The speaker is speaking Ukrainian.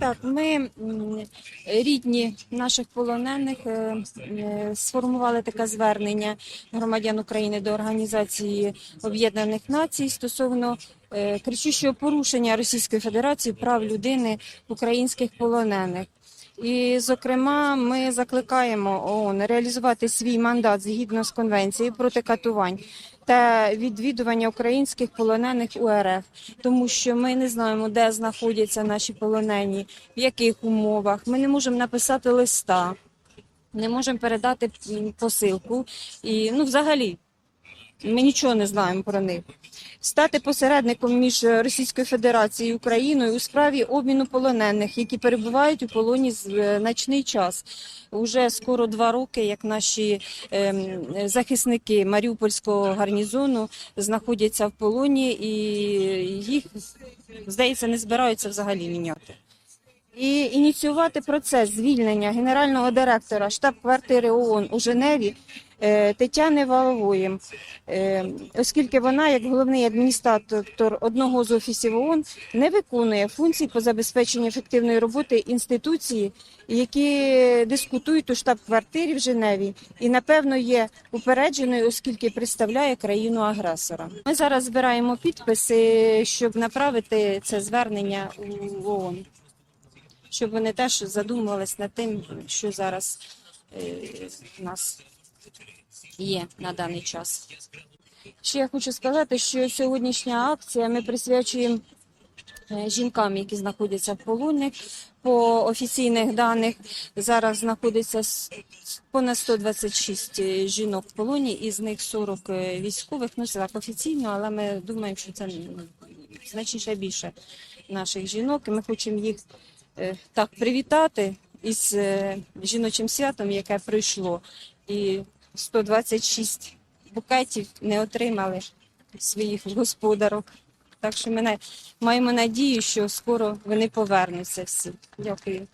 Так, ми рідні наших полонених е, е, сформували таке звернення громадян України до Організації Об'єднаних Націй стосовно е, кричущого порушення Російської Федерації прав людини українських полонених. І, зокрема, ми закликаємо ООН реалізувати свій мандат згідно з конвенцією проти катувань та відвідування українських полонених у РФ, тому що ми не знаємо, де знаходяться наші полонені, в яких умовах. Ми не можемо написати листа, не можемо передати посилку. І ну, взагалі, ми нічого не знаємо про них. Стати посередником між Російською Федерацією і Україною у справі обміну полонених, які перебувають у полоні значний час. Уже скоро два роки, як наші ем, захисники Маріупольського гарнізону знаходяться в полоні, і їх, здається, не збираються взагалі міняти. І ініціювати процес звільнення генерального директора штаб-квартири ООН у Женеві е, Тетяни Валової, е, оскільки вона, як головний адміністратор одного з офісів ООН, не виконує функцій по забезпеченню ефективної роботи інституції, які дискутують у штаб-квартирі в Женеві, і напевно є упередженою, оскільки представляє країну агресора. Ми зараз збираємо підписи, щоб направити це звернення у ООН щоб вони теж задумувались над тим, що зараз е, у нас є на даний час. Ще я хочу сказати, що сьогоднішня акція ми присвячуємо е, жінкам, які знаходяться в полоні. По офіційних даних зараз знаходиться понад 126 жінок в полоні, із них 40 військових. Ну це так офіційно, але ми думаємо, що це значніше більше наших жінок. І ми хочемо їх е, так привітати із е, жіночим святом, яке прийшло. І 126 букетів не отримали своїх господарок. Так що ми маємо надію, що скоро вони повернуться всі. Дякую.